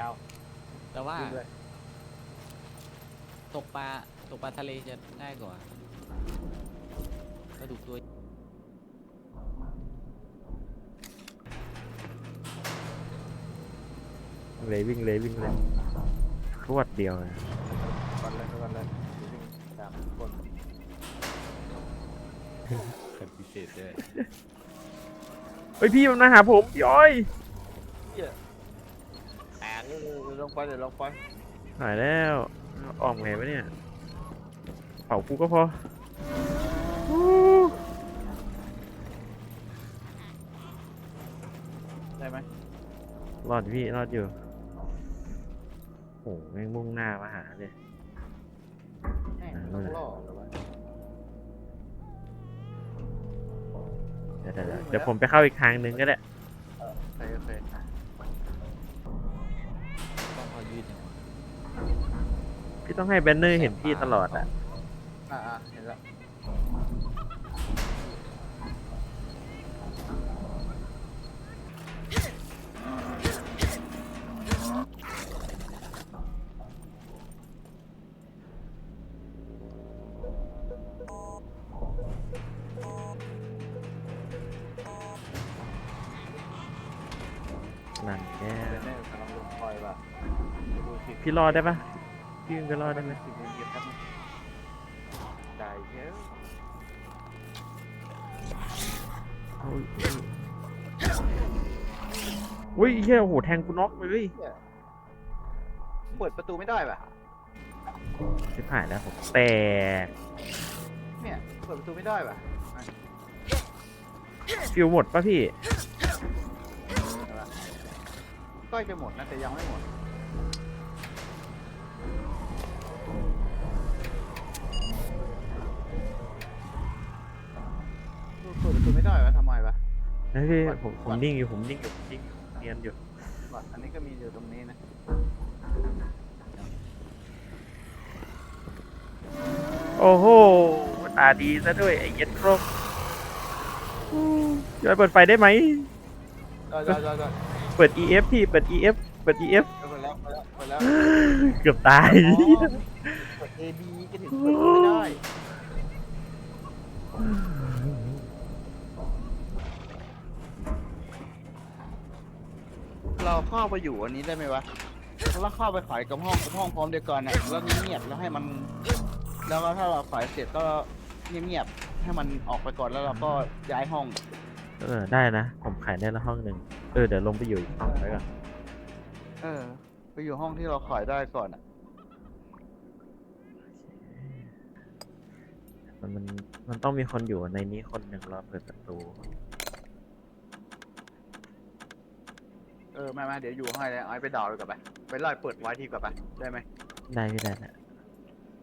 ยาวแต่ว่าวิ่งเลยตกปลาตกปลาทะเลจะง่ายกว่าปลาดุกตัวเลยวิ่งเลยวิ่งเลยรวดเดียวเลยก่อนเลยก่อนเลยวิ่งตามคนคนพิเศษด้วยเฮ้ยพี่มันมาหาผมพี่อ้อยแอน เดี๋ยวลงไปเดี๋ยวลงไปหายแล้วออมไงวะเนี่ย เผากูก็พออู้ได้ไหมรอดอยู่พี่รอดอยู่โอ้โหแม่งมุ่งหน้ามาหาเลยแม่งต้องล่อเลยวะเดี๋ยวเดี๋ยวเดี๋ยวเดี๋ยวผมไปเข้าอีกทางนึงก็ได้ โอเคโอเค พี่ต้องให้แบนเนอร์เห็นพี่ตลอดอะ อ่าเห็นแล้วนั่นแน่เดี๋ยวแม่กำลังลงคอยว่ะดูสิพี่รอดได้ปะ พี่วิ่งไปรอดได้ไหมสิบโมงเย็นครับได้เยอะโอ้ยอุ้ยเฮียโอ้โหแทงกูน็อกไปเลยเปิดประตูไม่ได้ป่ะชิบหายแล้วผมแตกเนี่ยเปิดประตูไม่ได้ป่ะฟิวหมดป่ะพี่ใกล้จะหมดนะแต่ยังไม่หมด ดประตูไม่ได้วะทำไมวะ เฮ้ยก่อนผมผก่มอนนิ่งอยู่ผมนิ่งอยู่ผมนิ่งอยู่เนียนอยู่บัตรอันนี้ก็มีอยู่ตรงนี้นะ โอ้โหตาดีซะด้วยไอ้เย็ดครบอู้ย้อยเปิดไฟได้ไหมได้ได้ได้ได้เปิด EF พี่เปิด EF เปิด EF เปิดแล้วเปิดแล้วเปิดแล้วเกือบตาย อ๋อเปิด A B ก็ถึงเปิดไม่ได้ เราเข้าไปอยู่อันนี้ได้ไหมวะแล้วเข้าไปขายกับห้องกับห้องพร้อมเดียวกันน่ะแล้วเงียบๆแล้วให้มัน แล้วก็ถ้าเราขายเสร็จก็เงียบๆให้มันออกไปก่อนแล้วเราก็ย้ายห้อง เออได้นะ ผมขายได้ละห้องหนึ่งเออเดี๋ยวลงไปอยู่อีกห้องไว้ก่อนเออ ไปอยู่ห้องที่เราขายได้ก่อนอะมันมันมันต้องมีคนอยู่ในนี้คนหนึ่งรอเปิดประตู เออมามาเดี๋ยวอยู่ให้แล้วเอาไปดาวเลยกับไปไปไล่เปิดไว้ที่กับไปได้ไหมได้พี่ได้นะ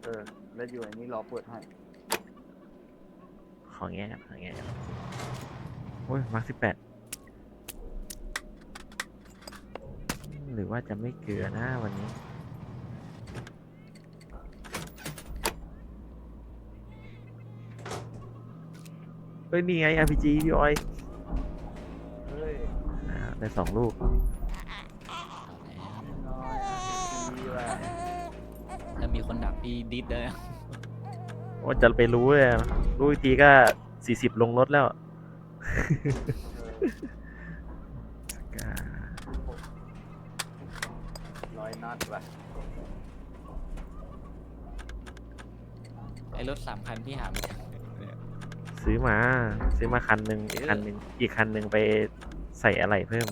เออ แล้วอยู่อันนี้รอเปิดให้ของแง่ครับของแง่ครับโอ้ยมาร์คสิบแปดหรือว่าจะไม่เกลือนะวันนี้ เฮ้ยนี่ไง RPG พี่ออยเฮ้ยอ่า ได้สองลูกน้อยดีว่ะถ้ามีคนดักพี่ดิดเลยอะว่าจะไปรู้เลยอะรู้อีกทีก็สี่สิบลงรถแล้วเออร้อยนัดว่ะไอ้รถสามคันพี่หาไม่เจอเนี่ยซื้อมา ซื้อมาคันหนึ่งอีกคันหนึ่งอีกคันหนึ่งไป ใส่อะไรเพิ่ม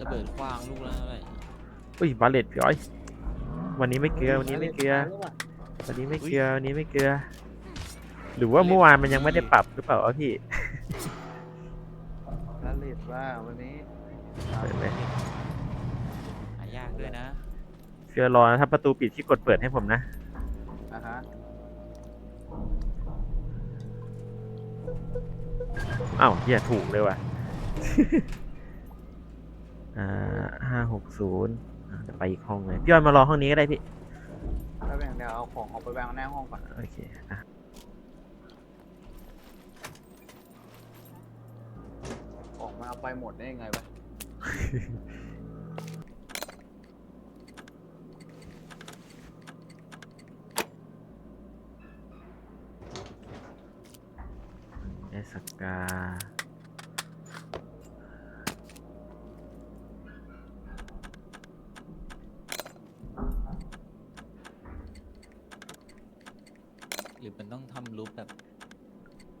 ระเบิดคว้างลูกละเท่าไหร่อุ้ยบาเลตพี่อ้อย วันนี้ไม่เกลือวันนี้ไม่เกลือ วันนี้ไม่เกลือวันนี้ไม่เกลือ หรือว่าเมื่อวานมันยังไม่ได้ปรับหรือเปล่าวะพี่แล้วเลดว่าวันนี้เปิดเลยหายากด้วยนะ เชื่อรอนะถ้าประตูปิดที่กดเปิดให้ผมนะ อะฮะอ้าวเฮียถูกเลยว่ะ อ่าห้าหกศูนย์เดี๋ยวไปอีกห้องเลยพี่อ้อยมารอห้องนี้ก็ได้พี่ แล้วแบ่งแนวยวเอาของออกไปวางหน้าห้องก่อนโอเคอะของมันเอาไปหมดได้ยังไงวะ เอสกา หรือมันต้องทำรูปแบบ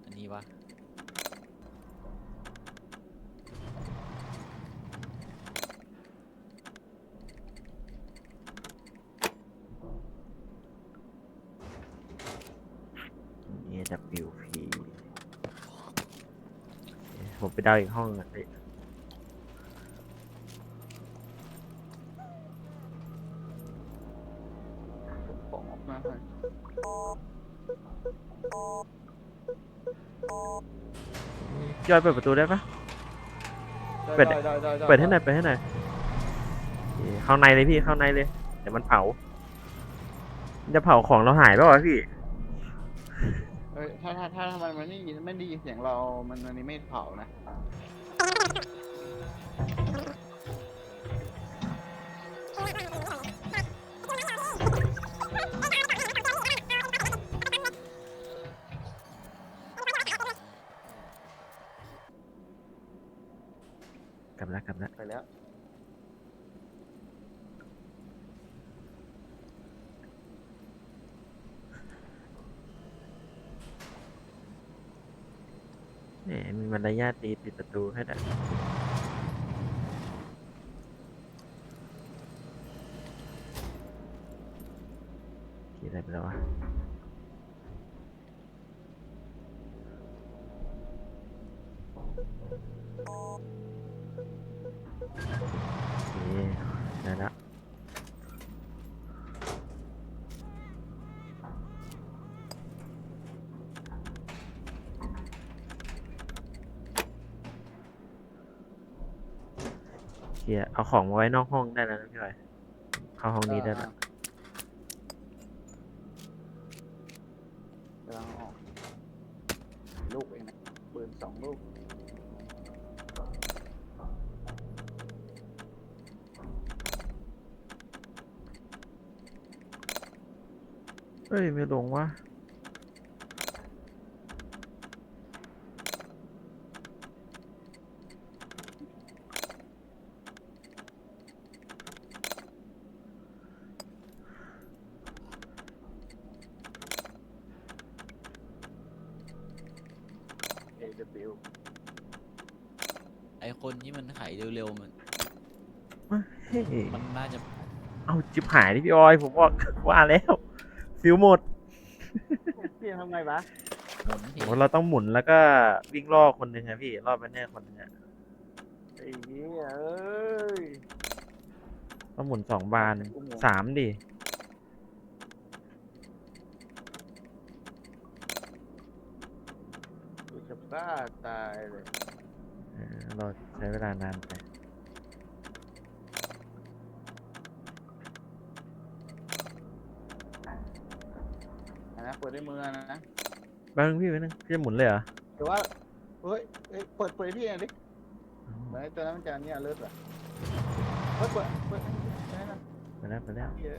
อันนี้วะ เอ W P ผมไป ดาวอีกห้องอะพี่ของออกมาให้พี่ออยเปิดประตูได้ปะ เปิดได้ได้ได้ไเปิดให้หน่อยเปิดให้หน่อยโอเคเข้าในเลยพี่เข้าในเลยเดี๋ยวมันเผามันจะเผาของเราหายเปล่าวะพี่ เอ้ยถ้าถ้าถ้าทำไมมันไม่ยินไม่ได้ยินเสียงเรา มันอันนี้ไม่เผานะ กลับแล้วกลับแล้วไปแล้ว แหมมีมา รยาทดีปิดประตูให้หน่อยกี่อะไรไปแล้ววะโอเคได้แล้ว เคลียร์เอาของมาไว้นอกห้องได้แล้วนะพี่บอยเข้าห้องนี้ได้แล้วกำลังออกลูกเองนะปืนสองลูกเอ้ยไม่ลงวะ คนที่มันไขเร็วๆมันเฮ้ยมันน่าจะเอาจิบหายดิพี่ออยผมบอกว่าแล้วฟิวหมดพี่ทำไงวะหมุนทีโหเราต้องหมุนแล้วก็วิ่งล่อคนหนึ่งอะพี่ล่อแบนเนอร์คนหนึ่งอะไอ้เหี้ยเอ้ยต้องหมุนสองบานกูหมุนสามดิกูจะบ้าตายเลย เออเราใช้เวลานานไปอันนะเปิดด้วยมือนะแป๊บนึงพี่แป๊บนึงพี่จะหมุนเลยเหรอแต่ว่าเฮ้ยเอ้ยเปิดเปิดให้พี่หน่อยดิเหมือนไอ้ตัวนั้นมันจะเนี่ยเลิศอะเฮ้ยเปิดเปิดให้นะไปแล้วไปแล้วเหี้ย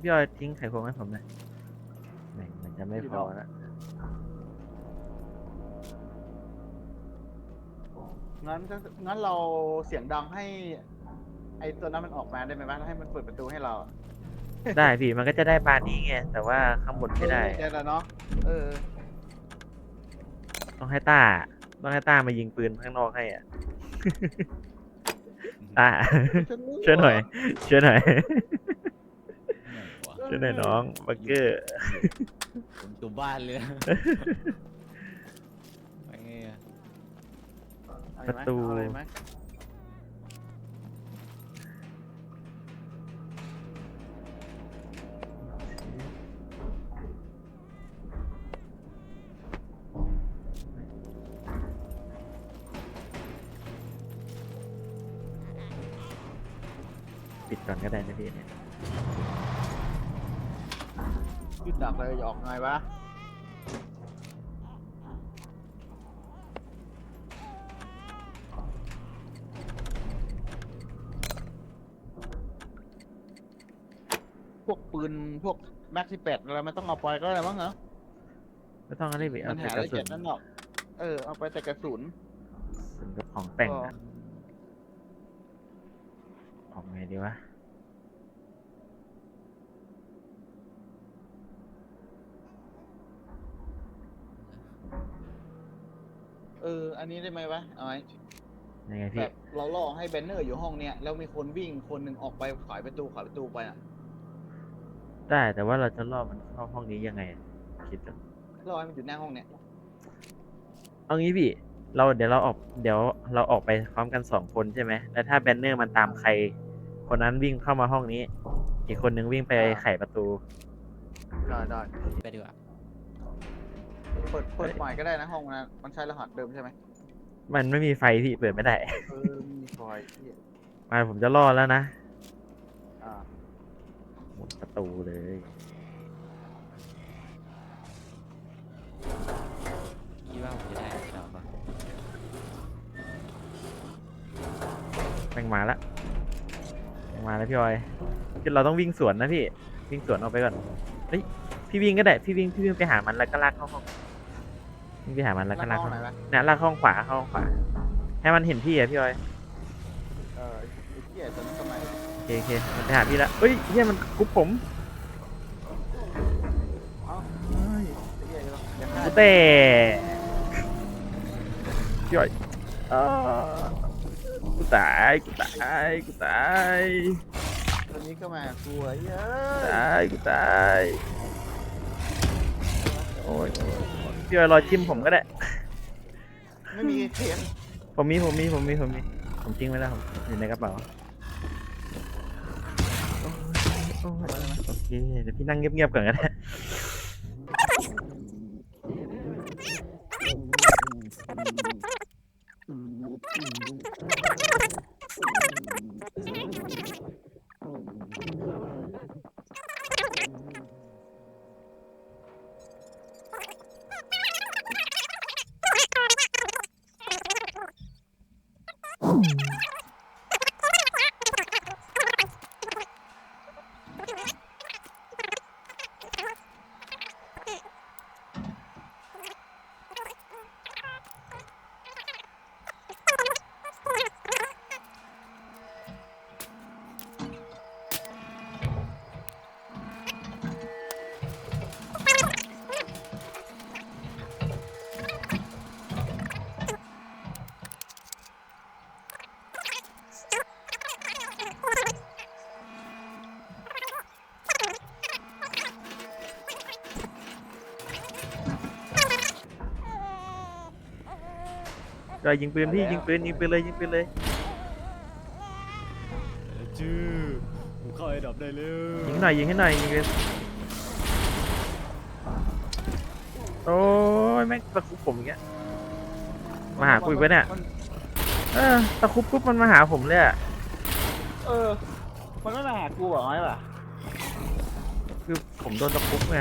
พี่ออยทิ้งไข่ควงให้ผมหน่อยแหม่งมันจะไม่พอละ งั้นก็งั้นเราเสียงดังให้ ไอ้ตัวนั้นมันออกมาได้ไหมวะแล้วให้มันเปิดประตูให้เราอะได้พี่มันก็จะได้บานนี้ไงแต่ว่าข้างบนไม่ได้เออแล้วเนาะเออ ต้องให้ต้าต้องให้ต้ามายิงปืนข้างนอกให้อะต้าฉันรู้ช่วยหน่อยช่วยหน่อยไหนวะช่วยหน่อยน้องบักเกอร์ ผมตัวบ้านเลยนะไปไงอะ เอาปเลยไหมระตู เอาเลยไหมปิดก่อนก็ได้นะพี่เนี่ยพี่ตักเลยจะออกไงวะพวกปืนพวก แม็กซิแปดอะไรไม่ต้องเอาไปก็ได้มั้งเหรอไม่ต้องอะไรพี่เอามันแต่หากระได้สุเจ็นดนั่นหรอกเออเอาไปแต่กระสุนกระสุนกับของแต่งก็อะออกไงดีวะเออ อันนี้ได้ไหมวะเอาไหมยังไงแบพี่บเราล่อให้แบนเนอร์อยู่ห้องเนี้ยแล้วมีคนวิ่งคนหนึ่งออกไปขายประตูขายประตูไปอะ ได้แต่ว่าเราจะล่อมันเข้าห้องนี้ยังไงอะคิดดูล่อให้มันอยู่หน้าห้องเนี้ยเอางี้พี่ เราเดี๋ยวเราออกเดี๋ยวเราออกไปพร้อมกันสองคนใช่ไหมแล้วถ้าแบนเนอร์มันตามใคร คนนั้นวิ่งเข้ามาห้องนี้ อีกคนนึงวิ่งไปไขประตู ได้ได้ไปดีกว่าเปิดเปิดใหม่ก็ได้นะห้องนั้นมันใช้รหัสเดิมใช่ไหมมันไม่มีไฟพี่เปิดไม่ได้ เออมีคอยที่มาผมจะล่อแล้วนะอ่าหมดประ ตูเลย คิดว่าผมจะได้ดอกปะแม่งมาละแม่งมาแล้วพี่ออยคือเราต้องวิ่งสวนนะพี่ วิ่งสวนออกไปก่อน เฮ้ย พี่วิ่งก็ได้ พี่วิ่ง พี่วิ่งไปหามันแล้วก็ลากเข้าห้องวิ่งไปหามันแล้วก็ลากห้อเข้างไหนห้องวะเนี่ยลากเข้าห้องขวาเข้าห้องขวา ให้มันเห็นพี่อะพี่ออย เออไอ้เหี้ยตอนนั้นทำไม โอ เคโอเคมันไปหาพี่ละเฮ้ยเฮียมันกุ๊บผมเอ้าเฮ้ยไอ้เหี้ยอย่าฆ่ากูเตะพี่ออยอ้ากูตาย กูตาย กูตายตอนนี้ก็มากูไอ้เหี้ยตายกูตายโอ้ยโอ้ยโอ้ยพี่ออยรอจิ้มผมก็ได้ ไม่มีเทียนผมมีผมมีผมมีผมมีผมทิ้งไว้แล้วผมอยู่ในกระเป๋า โอเคเดี๋ยวพี่นั่งเงียบๆก่อนก็ได้ ก็ยิงปืนพี่ยิงปืนยิงปืนเลยยิงปืนเลยจื้อผมเข้าไอ้ดอกได้เลยยิงหน่อยยิงให้หน่อยยิงเลยโอ้ยแม่งตะคุบผมอย่างเงี้ยมาหากูอีกปะเนี่ยมันเออตะคุบปุ๊บมันมาหาผมเลยอะเออ มันไม่มาหากูเหรอไอ้ป่ะคือผมโดนตะคุบไง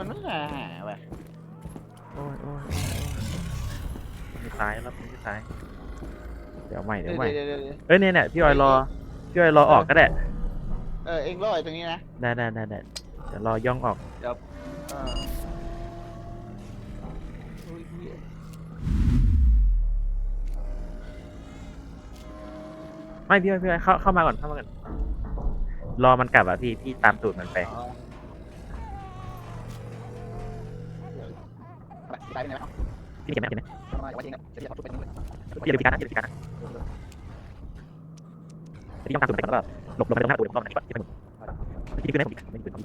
มันไม่มาหาว่ะโอ้ยโอ้ยโอ้ยโอ้ยไม่ตายแล้วไม่ตาย เดี๋ยวใหม่เดี๋เดี๋ยยววใหม่เดี๋ยวเดี๋ยวเดี๋ยวเอ้ยเนี่ยเนี่ยพี่ออยรอ พี่ออยรอออกก็ได้ เออเองรอไอ้ตรงนี้นะได้ได้ได้ได้เดี๋ยวรอย่องออก เออโอ้ยเหี้ยไม่พี่ออยพี่ออยเข้าเข้ามาก่อนเข้ามาก่อน รอมันกลับอะพี่พี่ตามตูดมันไป อ๋อ ตายไปไหนวะพี่เก็บไหมเก็บไหมทำไมวะจริงอะจะอยากทุบไปนี่เลยอย่าลืมพิการนะอย่าลืมพิการนะพี่ย่องตามตูดไปก่อนแล้วก็หลบหลบไปตรงหน้าตูดผมก็มันที่ไปหมดพี่ขึ้นให้ผมอีกไม่มีปืนผม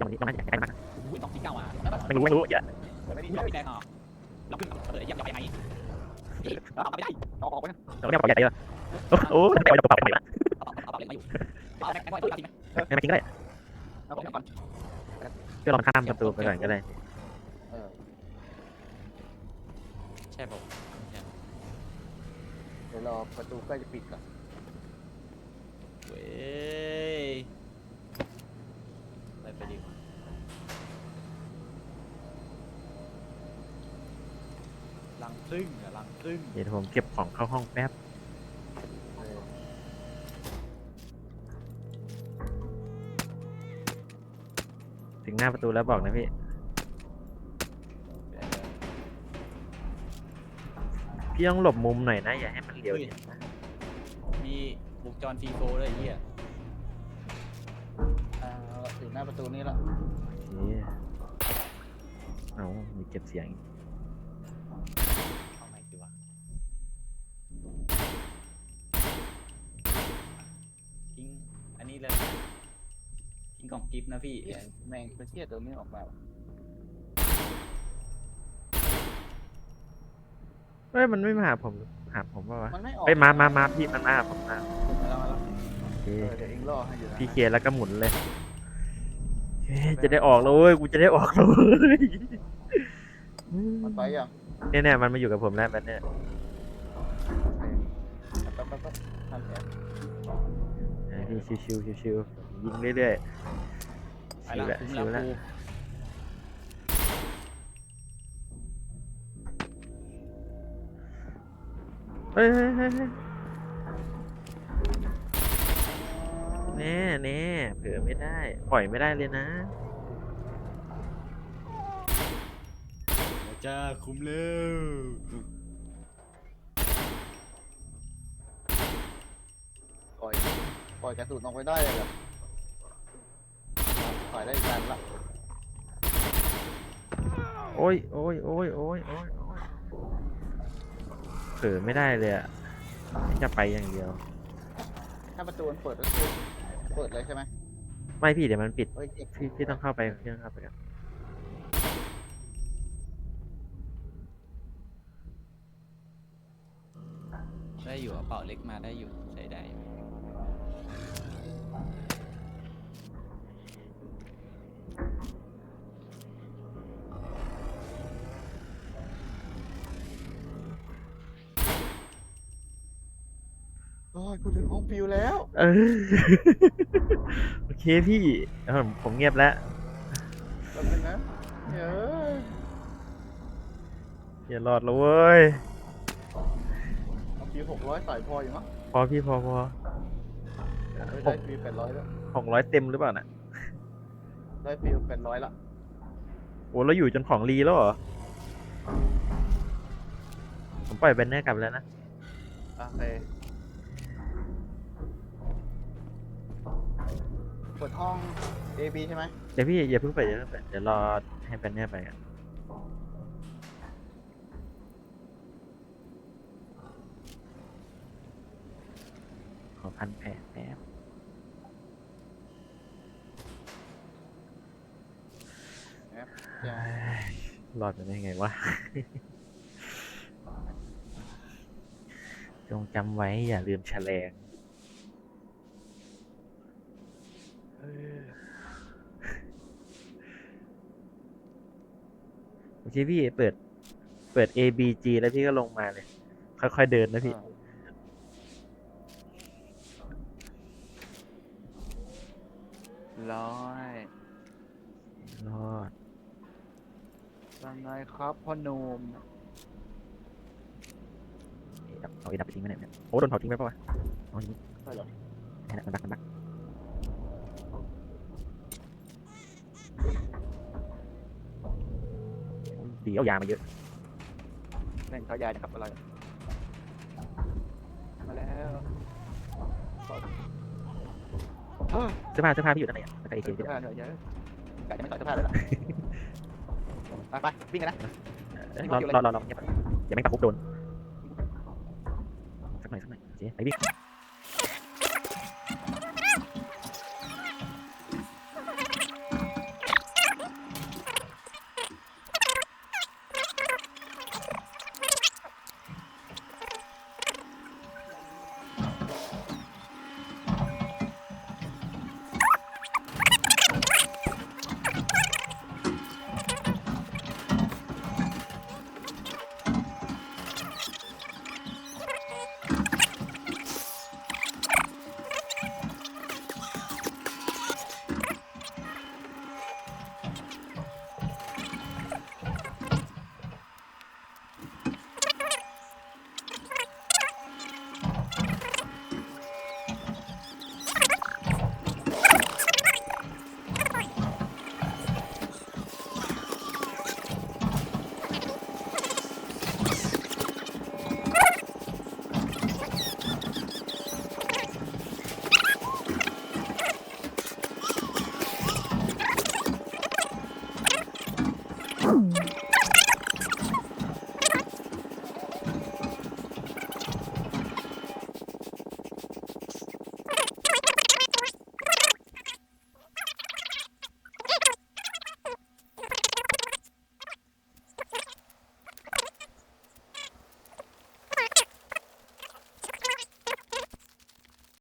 ย่องนี้ย่องนั้นอย่าใกล้มากนะอุ้ยต้องที่เก้าอะไม่รู้ไม่รู้อย่าไม่ได้อุ้ยไม่แดงอะเราขึ้นเออยังยังไปไหนเอาไม่ได้เอาออกไปนะเราไม่เอาปล่อยใหญ่เยอะโอ้โหแต่เอาจะปรับไปไหนวะเอาเอาเล่นมาอยู่เอาแดงแดงไว้ตัวจริงไหมไม่ไม่ทิ้งก็ได้เอาออกก่อนเพื่อลองข้ามประตูไปก่อนก็ได้ เออ ใช่ผม เอ ดี๋ยว รอประตูใกล้จะปิดก่อนเว้ยไปไปดีกว่าลังพึ่งอะลังพึ่งเดี๋ยวผมเก็บของเข้าห้องแป๊บ เออถึงหน้าประตูแล้วบอกนะพี่ พี่ต้องหลบมุมหน่อยนะ อย่าให้มันเหลียวเห็นนะมีบุกจรฟีโฟด้วยไอ้เฮียอ่าถึงหน้าประตูนี้ละโอเคเอามีเก็บเสียงอีกเอาใหม่ดีวะทิ้งอันนี้เลยทิ้งกล่องกิฟต์นะพี่เหี้ยแม่งไปเทียดตัวนี้ออกมา ฮ้ยมันไม่มาหาผมหาผมป่าวะมันไม่ออกเฮ้ยมามามาพี่มันมาหาผมมามาแล้วมาแล้วโอเคเออเดี๋ยวเองล่อให้อยู่นะพี่เคลียร์แล้วก็หมุนเลยเฮ้ยจะได้ออกแล้วเว้ยกูจะได้ออกแล้วเว้ยมันไปยังเนี่ยเนี่ยมันมาอยู่กับผมแล้วแบบเนี้ยแป๊บแป๊บแป๊บทำแอบเออพี่ชิวๆชิวๆยิงเรื่อยไปๆชิวละแล้วคุ้มชิละวแล้วกู เฮ้ยเฮ้ยเฮ้ยเฮ้ยแน่แน่เผื่อไม่ได้ ปล่อยไม่ได้เลยนะเดี๋ยวจ้าคุ้มเร็วปล่อยปล่อยกระสุนออกไปได้เลยเหรอปล่อยได้อีกการละ โอ้ยโอ้ยโอ้ยโอ้ยโอ้ยโอ้ย เผลอไม่ได้เลยอะจะไปอย่างเดียว ถ้าประตูมันเปิดก็คือเปิดเลยใช่ไหมไม่พี่เดี๋ยวมันปิดเฮ้ยเจ็บพี่พี่ต้องเข้าไปพี่ต้องเข้าไปกันได้อยู่อะเป่าเล็กมาได้อยู่ กูถึงห้องฟิวแล้ว เออ โอเคพี่เออผมเงียบแล้วแป๊บนึงนะเฮ้ยอย่ารอดแล้วเว้ยห้องฟิวหกร้อยใส่พออยู่มั้งพอพี่พอพอเฮ้ยได้ฟิวแปดร้อยแล้ว หกร้อยเต็มหรือเปล่าน่ะได้ฟิวแปดร้อยละโอ้เราอยู่จนของรีแล้วเหรอ ผมปล่อยแบนเนอร์กลับแล้วนะ โอเค เปิดห้อง A B ใช่ไหมเดี๋ยวพี่อย่าเพิ่งไปอย่าเพิ่งไปเดี๋ยวรอให้แบนเนอร์ไปกันขอพันแผลแป๊บจะรอดไปได้ไงวะ จงจำไว้อย่าลืมแฉลง โอเคพี่เปิด เปิด A B G แล้วพี่ก็ลงมาเลย ค่อยๆเดินนะพี่ ร้อยรอดยังไงครับพ่อหนุ่มดับเอาไอ้ดับไปทิ้งไว้ไหนเนี่ยโอ้โดนเผาทิ้งไปปะวะเอาทิ้งใช่เหรอนี่แหละมันบักมันบัก ดีเอายามาเยอะแม่งเขายายนะครับอะไรมาแล้วเฮ้ยเสื้อผ้าเสื้อผ้าพี่อยู่ตรงไหนอะแล้วก็ไอเจเสื้พี่อผ้าเหนื่อยเยอะกะจะไม่ใส่เสื้อผ้าเลยล่ะไปไปวิ่งกันนะเอ้ยรอรอรอรอเงียบก่อนอย่าไม่งตะคุบโดนสักหน่อยสักหน่อยโอเคไปวิ่ง